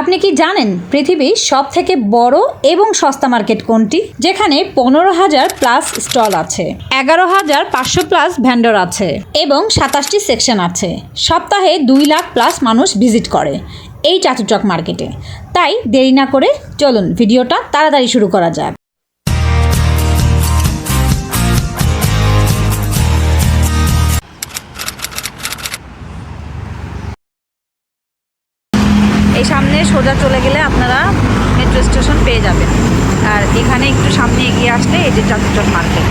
আপনি কি জানেন পৃথিবীর সব থেকে বড় এবং সস্তা মার্কেট কোনটি? যেখানে পনেরো হাজার প্লাস স্টল আছে, এগারো হাজার পাঁচশো প্লাস ভ্যান্ডর আছে এবং সাতাশটি সেকশন আছে। সপ্তাহে দুই লাখ প্লাস মানুষ ভিজিট করে এই চাতুচক মার্কেটে। তাই দেরি না করে চলুন ভিডিওটা তাড়াতাড়ি শুরু করা যাক। সোজা চলে গেলে আপনারা মেট্রো স্টেশন পেয়ে যাবেন। আর এখানে একটু সামনে এগিয়ে আসলে এই যে চাতুচক মার্কেট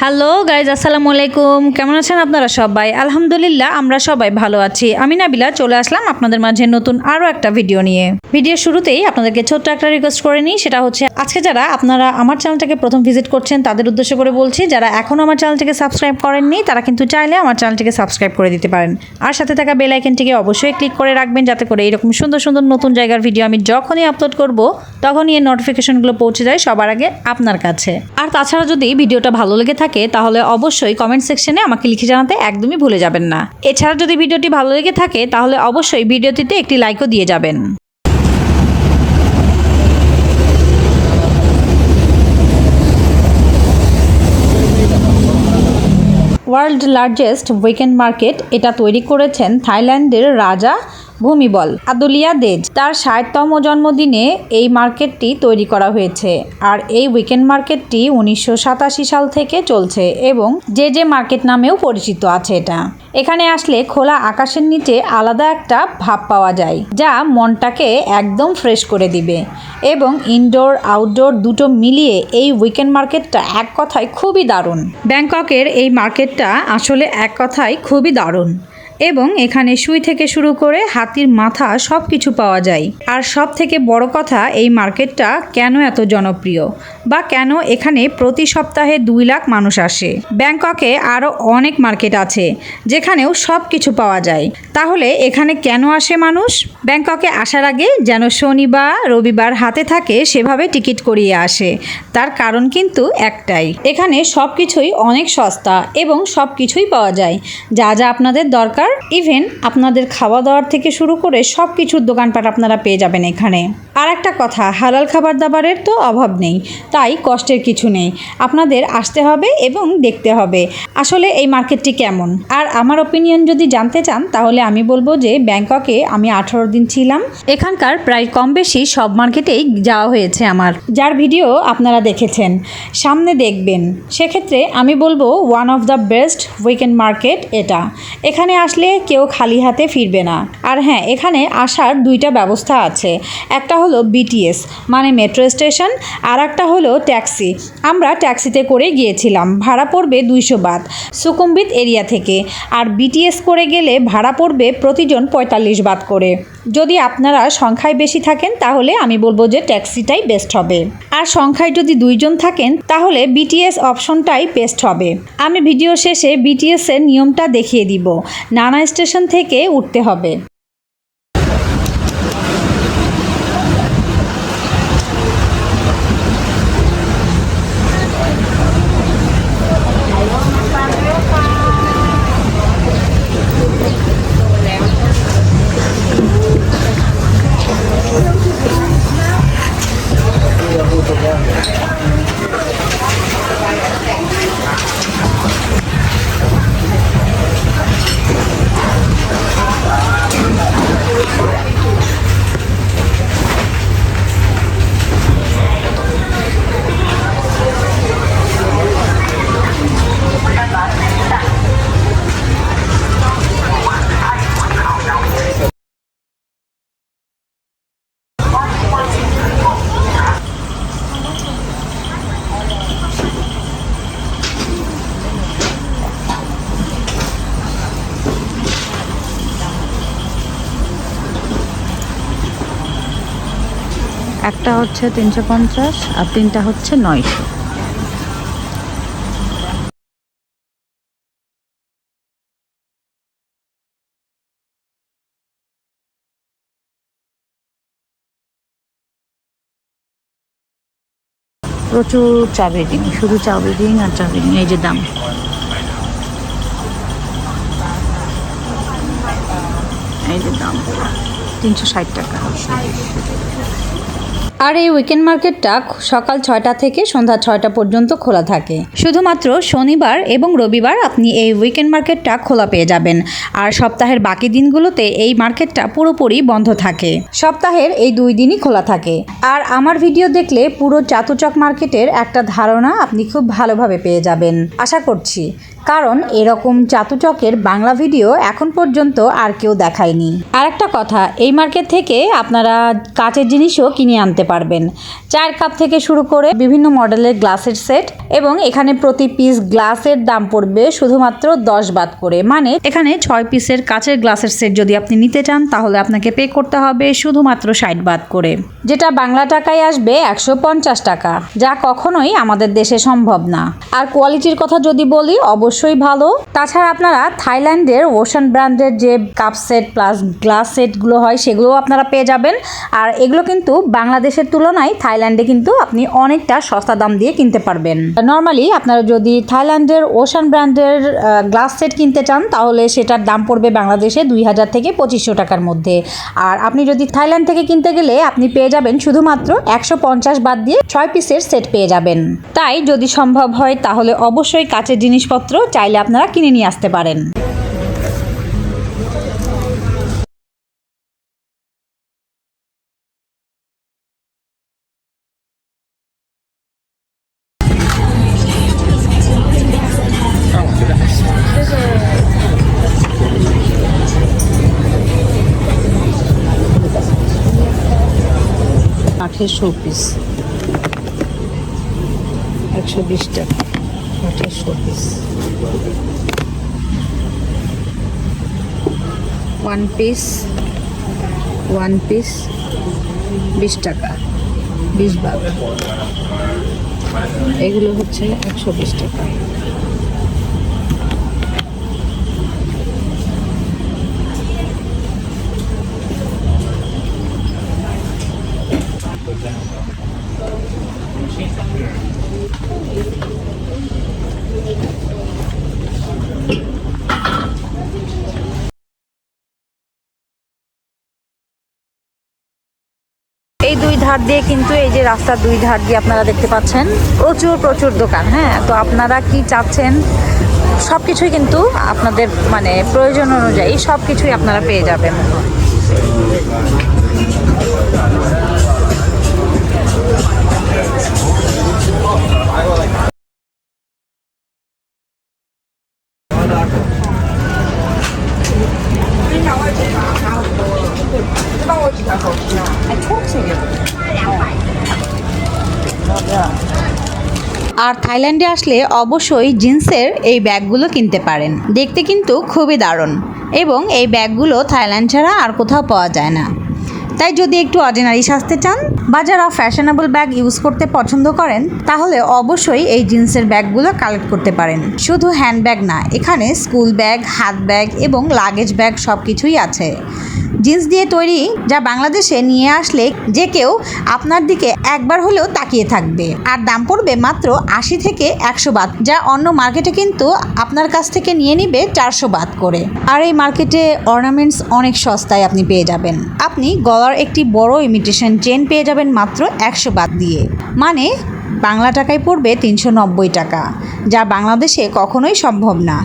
হ্যালো গাইজ আসসালামু আলাইকুম। কেমন আছেন আপনারা সবাই? আলহামদুলিল্লাহ, আমরা সবাই ভালো আছি। আমি নাবিলা, চলে আসলাম আপনাদের মাঝে নতুন আরও একটা ভিডিও নিয়ে। ভিডিও শুরুতেই আপনাদেরকে ছোট্ট একটা রিকোয়েস্ট করে নিই, সেটা হচ্ছে আজকে যারা আপনারা আমার চ্যানেলটাকে প্রথম ভিজিট করছেন, তাদের উদ্দেশ্য করে বলছি, যারা এখনও আমার চ্যানেলটিকে সাবস্ক্রাইব করেননি, তারা কিন্তু চাইলে আমার চ্যানেলটিকে সাবস্ক্রাইব করে দিতে পারেন। আর সাথে থাকা বেল আইকনটিকে অবশ্যই ক্লিক করে রাখবেন, যাতে করে এরকম সুন্দর সুন্দর নতুন জায়গার ভিডিও আমি যখনই আপলোড করব, তখনই এই নোটিফিকেশনগুলো পৌঁছে যায় সবার আগে আপনার কাছে। আর তাছাড়া যদি ভিডিওটা ভালো লেগে থাকে তাহলে অবশ্যই কমেন্ট সেকশনে আমাকে লিখে জানাতে একদমই ভুলে যাবেন না। এছাড়া যদি ভিডিওটি ভালো লেগে থাকে, তাহলে অবশ্যই ভিডিওটিতে একটি লাইকও দিয়ে যাবেন। ওয়ার্ল্ড লার্জেস্ট উইকেন্ড মার্কেট এটা তৈরি করেছেন থাইল্যান্ডের রাজা ভূমিবল আদুলিয়া দেজ, তার ষাটতম জন্মদিনে এই মার্কেটটি তৈরি করা হয়েছে আর এই উইকেন্ড মার্কেটটি উনিশশো সাতাশি সাল থেকে চলছে এবং যে যে মার্কেট নামেও পরিচিত আছে এটা। এখানে আসলে খোলা আকাশের নিচে আলাদা একটা ভাব পাওয়া যায়, যা মনটাকে একদম ফ্রেশ করে দিবে এবং ইনডোর আউটডোর দুটো মিলিয়ে এই উইকেন্ড মার্কেটটা এক কথায় খুবই দারুণ। ব্যাংককের এই মার্কেটটা আসলে এক কথায় খুবই দারুণ। এবং এখানে সুই থেকে শুরু করে হাতির মাথা সব কিছু পাওয়া যায়। আর সব থেকে বড় কথা, এই মার্কেটটা কেন এত জনপ্রিয়? বা কেন এখানে প্রতি সপ্তাহে দুই লাখ মানুষ আসে? ব্যাংককে আরও অনেক মার্কেট আছে, যেখানেও সব কিছু পাওয়া যায়। তাহলে এখানে কেন আসে মানুষ? ব্যাংককে আসার আগে যেন শনি বা রবিবার হাতে থাকে সেভাবে টিকিট করিয়ে আসে। তার কারণ কিন্তু একটাই, এখানে সব কিছুই অনেক সস্তা এবং সব কিছুই পাওয়া যায়। যা যা আপনাদের দরকার ইভেন আপনাদের খাওয়া দাওয়ার থেকে শুরু করে সব কিছুর দোকানপাট আপনারা পেয়ে যাবেন এখানে। আর একটা কথা, হালাল খাবার দাবারের তো অভাব নেই, তাই কষ্টের কিছু নেই। আপনাদের আসতে হবে এবং দেখতে হবে। আসলে এই মার্কেটটি কেমন? আর আমার ওপিনিয়ন যদি জানতে চান, তাহলে আমি বলব যে ব্যাংককে আমি আঠারো দিন ছিলাম। এখানকার প্রায় কম বেশি সব মার্কেটেই যাওয়া হয়েছে আমার। যার ভিডিও আপনারা দেখেছেন, সামনে দেখবেন। সেক্ষেত্রে আমি বলব one of the best weekend market এটা। এখানে আসলে কেউ খালি হাতে ফিরবে না। আর হ্যাঁ এখানে আসার দুইটা ব্যবস্থা আছে। একটা হলো বিটিএস মানে মেট্রো স্টেশন আর একটা হলো ট্যাক্সি আমরা ট্যাক্সিতে করে গিয়েছিলাম, ভাড়া পড়বে দুইশো বাদ, সুকুম্বিত এরিয়া থেকে। আর বিটিএস করে গেলে ভাড়া পড়বে প্রতিজন পঁয়তাল্লিশ বাদ করে। যদি আপনারা সংখ্যায় বেশি থাকেন, তাহলে আমি বলব যে ট্যাক্সিটাই বেস্ট হবে। আর সংখ্যায় যদি দুইজন থাকেন, তাহলে বিটিএস অপশনটাই বেস্ট হবে। আমি ভিডিও শেষে বিটিএসের নিয়মটা দেখিয়ে দিব। নানা স্টেশন থেকে উঠতে হবে। Thank you. একটা হচ্ছে তিনশো পঞ্চাশ আর তিনটা হচ্ছে নয়শো। প্রচুর চা বেডিং শুধু চা বেডিং আর চা বেডিং এই যে দাম। এই যে দাম। তিনশো ষাট টাকা। আর এই উইকেন্ড মার্কেটটা সকাল ছয়টা থেকে সন্ধ্যা ছয়টা পর্যন্ত খোলা থাকে। শুধুমাত্র শনিবার এবং রবিবার আপনি এই উইকেন্ড মার্কেটটা খোলা পেয়ে যাবেন। আর সপ্তাহের বাকি দিনগুলোতে এই মার্কেটটা পুরোপুরি বন্ধ থাকে। সপ্তাহের এই দুই দিনই খোলা থাকে। আর আমার ভিডিও দেখলে পুরো চাতুচক মার্কেটের একটা ধারণা আপনি খুব ভালোভাবে পেয়ে যাবেন। আশা করছি কারণ এরকম চাতুচকের বাংলা ভিডিও এখন পর্যন্ত আর কেউ দেখায়নি। আর একটা কথা, এই মার্কেট থেকে আপনারা কাচের জিনিসও কিনে আনতে পারবেন। চায়ের কাপ থেকে শুরু করে বিভিন্ন মডেলের গ্লাসের সেট এবং এখানে প্রতি পিস গ্লাসের দাম পড়বে শুধুমাত্র দশ বাদ করে। মানে এখানে ছয় পিসের কাচের গ্লাসের সেট যদি আপনি নিতে চান, তাহলে আপনাকে পে করতে হবে শুধুমাত্র ষাট বাদ করে। যেটা বাংলা টাকায় আসবে একশো পঞ্চাশ টাকা, যা কখনোই আমাদের দেশে সম্ভব না। আর কোয়ালিটির কথা যদি বলি, অবশ্যই ভালো। তাছাড়া আপনারা থাইল্যান্ডের ওশান ব্র্যান্ডের যে কাপ সেট প্লাস গ্লাস সেটগুলো হয়, সেগুলোও আপনারা পেয়ে যাবেন। আর এগুলো কিন্তু বাংলাদেশের তুলনায় থাইল্যান্ডে কিন্তু আপনি অনেকটা সস্তা দাম দিয়ে কিনতে পারবেন। নর্মালি আপনারা যদি থাইল্যান্ডের ওশান ব্র্যান্ডের গ্লাস সেট কিনতে চান, তাহলে সেটার দাম পড়বে বাংলাদেশে দুই হাজার থেকে পঁচিশশো টাকার মধ্যে। আর আপনি যদি থাইল্যান্ড থেকে কিনতে গেলে আপনি পেয়ে যাবেন শুধুমাত্র একশো পঞ্চাশ বাদ দিয়ে ছয় পিসের সেট পেয়ে যাবেন। তাই যদি সম্ভব হয়, তাহলে অবশ্যই কাচের জিনিসপত্র চাইলে আপনারা কিনে নিয়ে আসতে পারেন। কাঠের শোপিস একশো বিশ টাকা। কাঠের piece one piece one piece বিশ টাকা। বিশ ভাগ এগুলো হচ্ছে একশো বিশ টাকা এই দুই ধার দিয়ে কিন্তু এই যে রাস্তার দুই ধার দিয়ে আপনারা দেখতে পাচ্ছেন, প্রচুর প্রচুর দোকান হ্যাঁ? তো আপনারা কি চাচ্ছেন? সব কিছুই কিন্তু আপনাদের মানে প্রয়োজন অনুযায়ী সব কিছুই আপনারা পেয়ে যাবেন। আর থাইল্যান্ডে আসলে অবশ্যই জিন্সের এই ব্যাগগুলো কিনতে পারেন। দেখতে কিন্তু খুবই দারুণ এবং এই ব্যাগগুলো থাইল্যান্ড ছাড়া আর কোথাও পাওয়া যায় না। তাই যদি একটু অর্ডিনারি সাজতে চান বা যারা ফ্যাশনেবল ব্যাগ ইউজ করতে পছন্দ করেন, তাহলে অবশ্যই এই জিন্সের ব্যাগগুলো কালেক্ট করতে পারেন। শুধু হ্যান্ডব্যাগ না, এখানে স্কুল ব্যাগ, হাত ব্যাগ এবং লাগেজ ব্যাগ সব কিছুই আছে। জিন্স দিয়ে তৈরি যা বাংলাদেশে নিয়ে আসলে যে কেউ আপনার দিকে একবার হলেও তাকিয়ে থাকবে। আর দাম পড়বে মাত্র আশি থেকে একশো বাদ, যা অন্য মার্কেটে কিন্তু আপনার কাছ থেকে নিয়ে নিবে চারশো বাদ করে। আর এই মার্কেটে অর্নামেন্টস অনেক সস্তায় আপনি পেয়ে যাবেন। আপনি গলার একটি বড় ইমিটেশন চেন পেয়ে যাবেন মাত্র একশো বাদ দিয়ে। মানে বাংলা টাকায় পড়বে তিনশো নব্বই টাকা, যা বাংলাদেশে কখনোই সম্ভব না।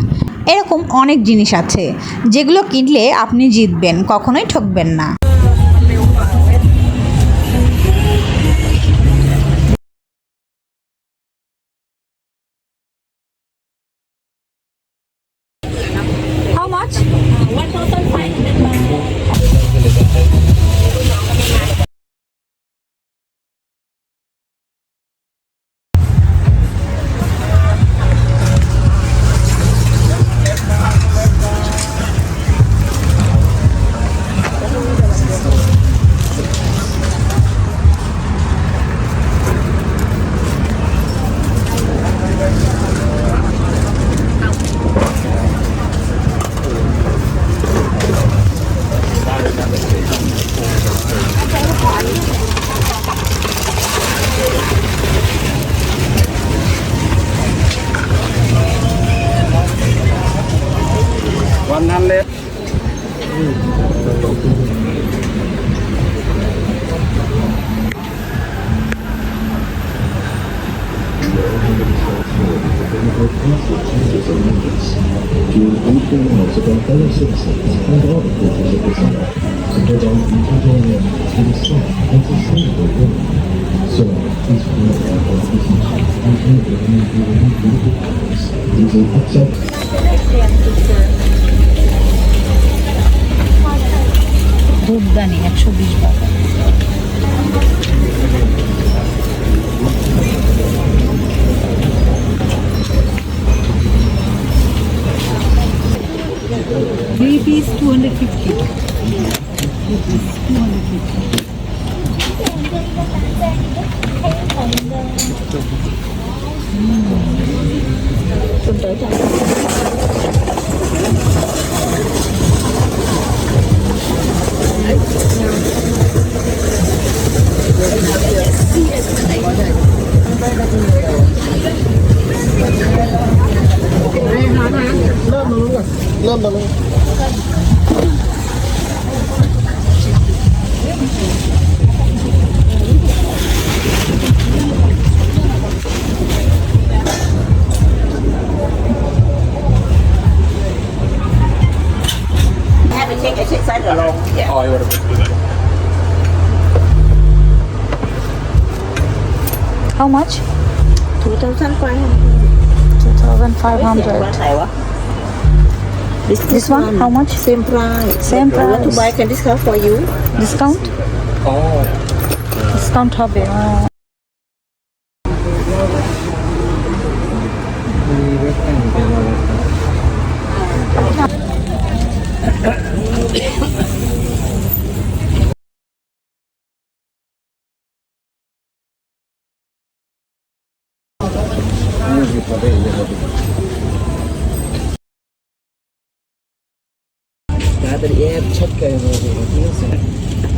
এরকম অনেক জিনিস আছে যেগুলো কিনলে আপনি জিতবেন কখনোই ঠকবেন না। 1. ধূপদানি একশো বিশ টাকা Thank you. Lamang lang. Lamang lang. inside the long. Yeah. Oh, you want to? How much? 2,500. 2,500. This, This one, how much? Same price. Same price. want to buy, can discount for you? Discount? Oh. Discount hobby. Oh. হবে ও। This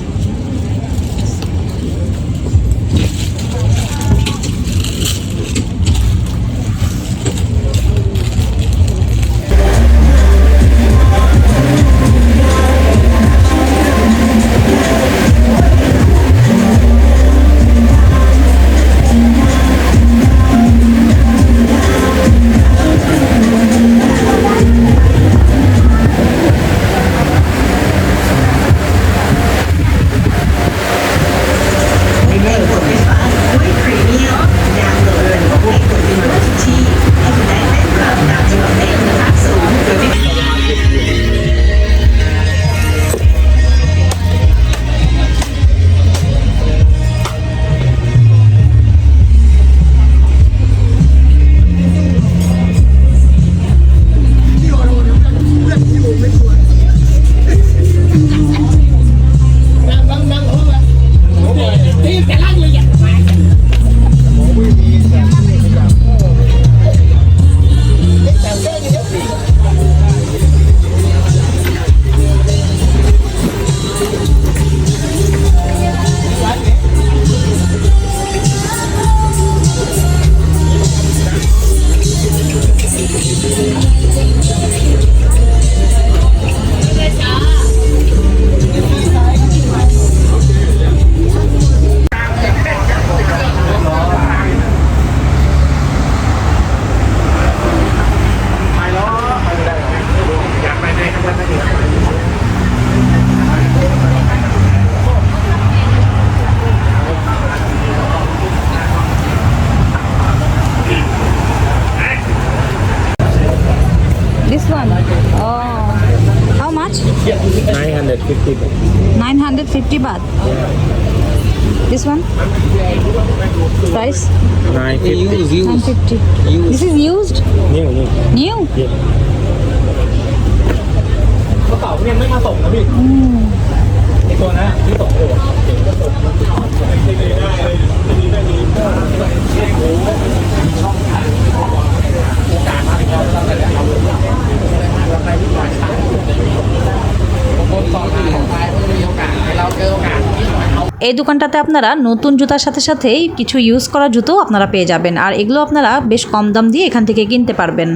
এই দোকানটাতে আপনারা নতুন জুতার সাথে সাথেই কিছু use করা জুতো আপনারা পেয়ে যাবেন আর এগুলো আপনারা বেশ কম দাম দিয়ে এখান থেকে কিনতে পারবেন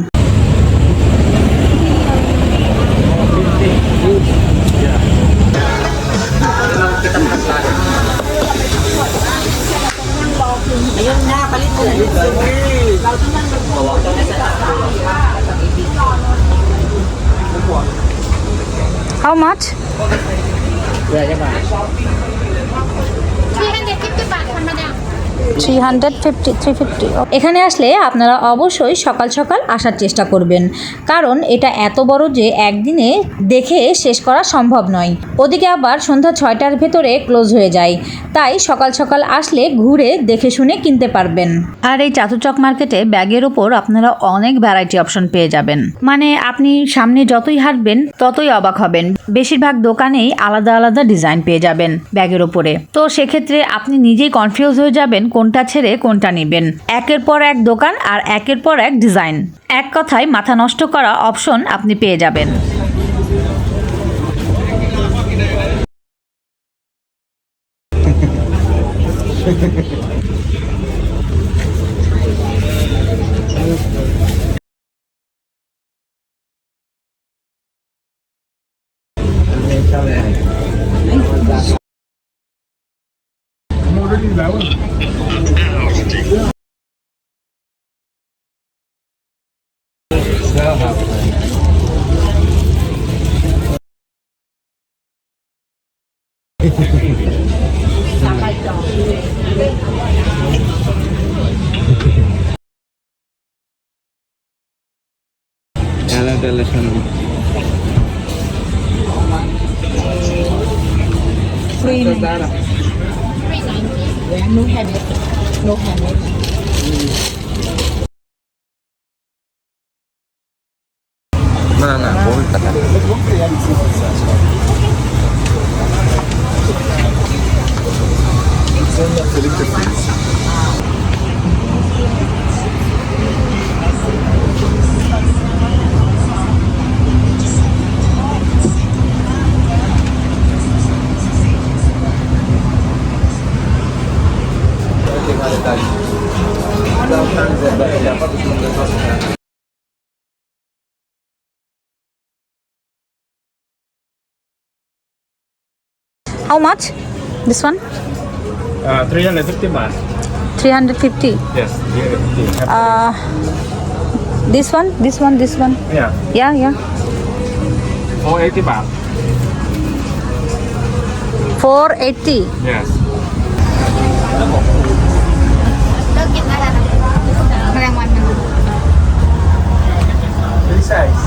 How much? Three hundred fifty three fifty এখানে আসলে আপনারা অবশ্যই সকাল সকাল আসার চেষ্টা করবেন। কারণ এটা এত বড় যে একদিনে দেখে শেষ করা সম্ভব নয়। ওদিকে আবার সন্ধ্যা ছয়টার ভেতরে ক্লোজ হয়ে যায়। তাই সকাল সকাল আসলে ঘুরে দেখে শুনে কিনতে পারবেন। আর এই চাতুচক মার্কেটে ব্যাগের ওপর আপনারা অনেক ভ্যারাইটি অপশন পেয়ে যাবেন। মানে আপনি সামনে যতই হাঁটবেন, ততই অবাক হবেন। বেশিরভাগ দোকানেই আলাদা আলাদা ডিজাইন পেয়ে যাবেন ব্যাগের ওপরে তো সেক্ষেত্রে আপনি নিজেই কনফিউজ হয়ে যাবেন কোনটা ছেড়ে কোনটা নেবেন। একের পর এক দোকান আর একের পর এক ডিজাইন। এক কথায় মাথা নষ্ট করা অপশন আপনি পেয়ে যাবেন। Thank handmade lá, Ela é dela chamando. Free night. Free night. Yeah, no habit. No habit. Mana nak boleh tak? Selected please. How much? This one? Uh, 350 baht. 350? Yes, 350. Uh, this one, this one, this one. Yeah. Yeah, yeah. 480 baht. 480? Yes. Size.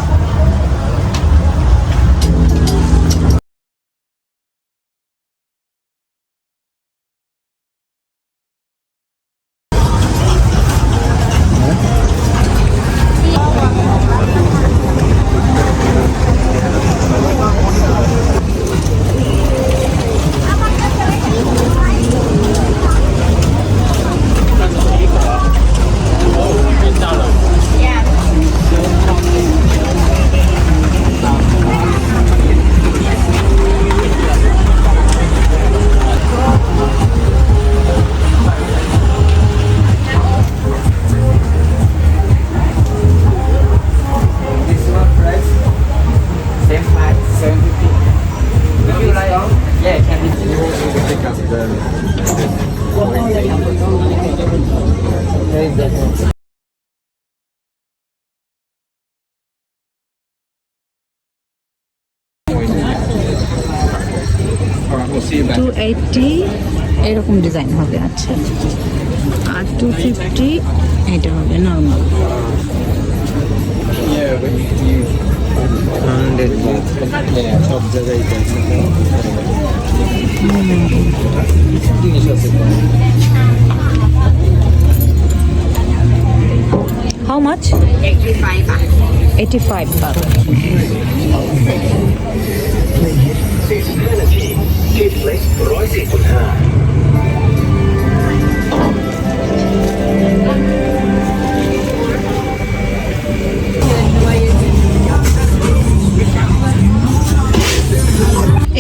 How much? 85 baht. 85 baht.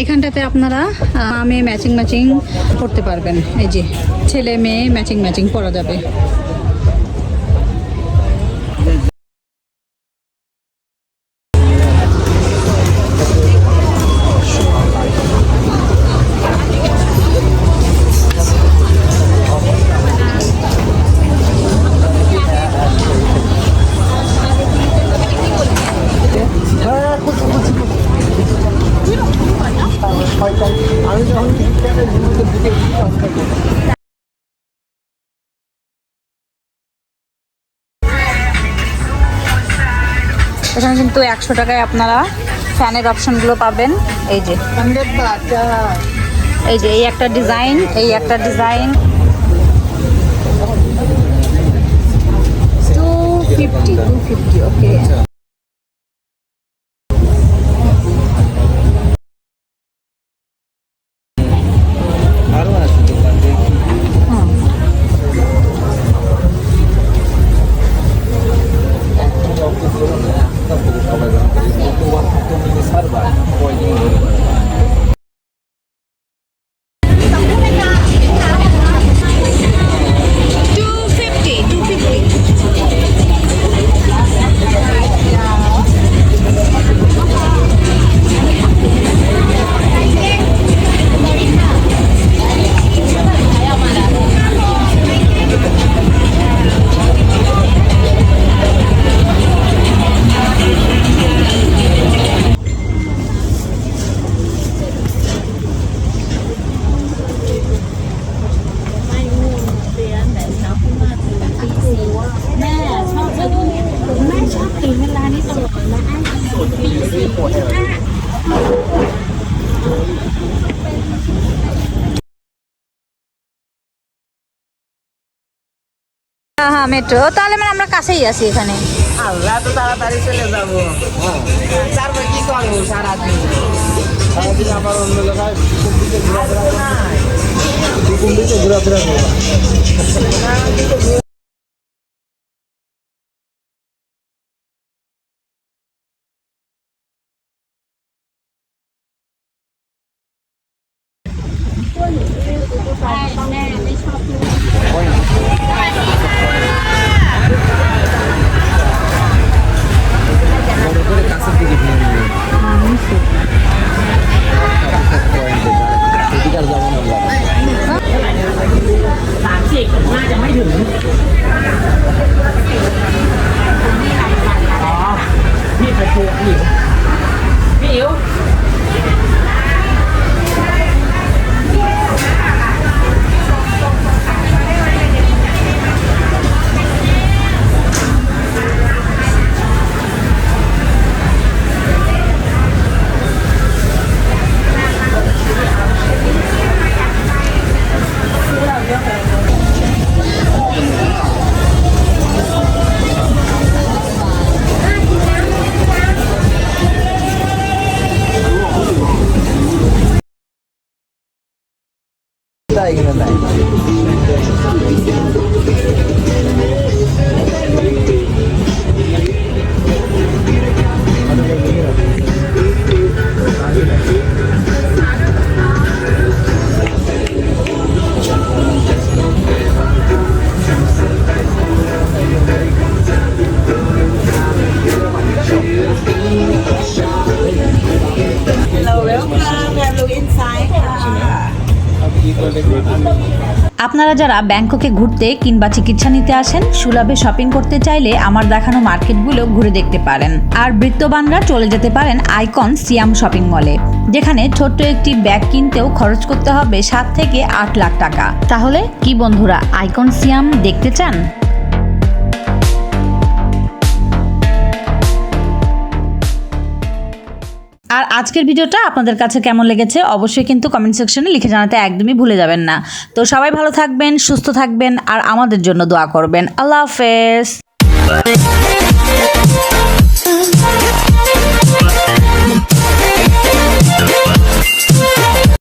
এখানটাতে আপনারা মেয়ে matching matching করতে পারবেন। এই যে ছেলে মেয়ে matching matching পরা যাবে। কিন্তু একশো টাকায় আপনারা ফ্যানের অপশনগুলো পাবেন। এই যে। এই যে, এই একটা ডিজাইন, এই একটা design. Two fifty two fifty okay metro. তাহলে মানে আমরা কাছেই আছি এখানে। আল্লাহ তো তাড়াতাড়ি চলে যাব। তারপর কি করব সারাদিন? সারাদিন আবার অন্য জায়গায় ঘোরাফেরা করব করে สามสิบน่าจะไม่ถึงอ๋อพี่ไปทัวร์พี่พี่อิ๋ว আপনারা যারা ব্যাংককে ঘুরতে কিংবা চিকিৎসা নিতে আসেন, সুলভে শপিং করতে চাইলে আমার দেখানো মার্কেটগুলো ঘুরে দেখতে পারেন। আর বৃত্তবানরা চলে যেতে পারেন আইকন সিয়াম শপিং মলে, যেখানে ছোট্ট একটি ব্যাগ কিনতেও খরচ করতে হবে সাত থেকে আট লাখ টাকা। তাহলে কি বন্ধুরা, আইকন সিয়াম দেখতে চান? আর আজকের ভিডিওটা আপনাদের কাছে কেমন লেগেছে অবশ্যই কিন্তু কমেন্ট সেকশনে লিখে জানাতে একদমই ভুলে যাবেন না। তো সবাই ভালো থাকবেন, সুস্থ থাকবেন, আর আমাদের জন্য দোয়া করবেন। আল্লাহ হাফেজ।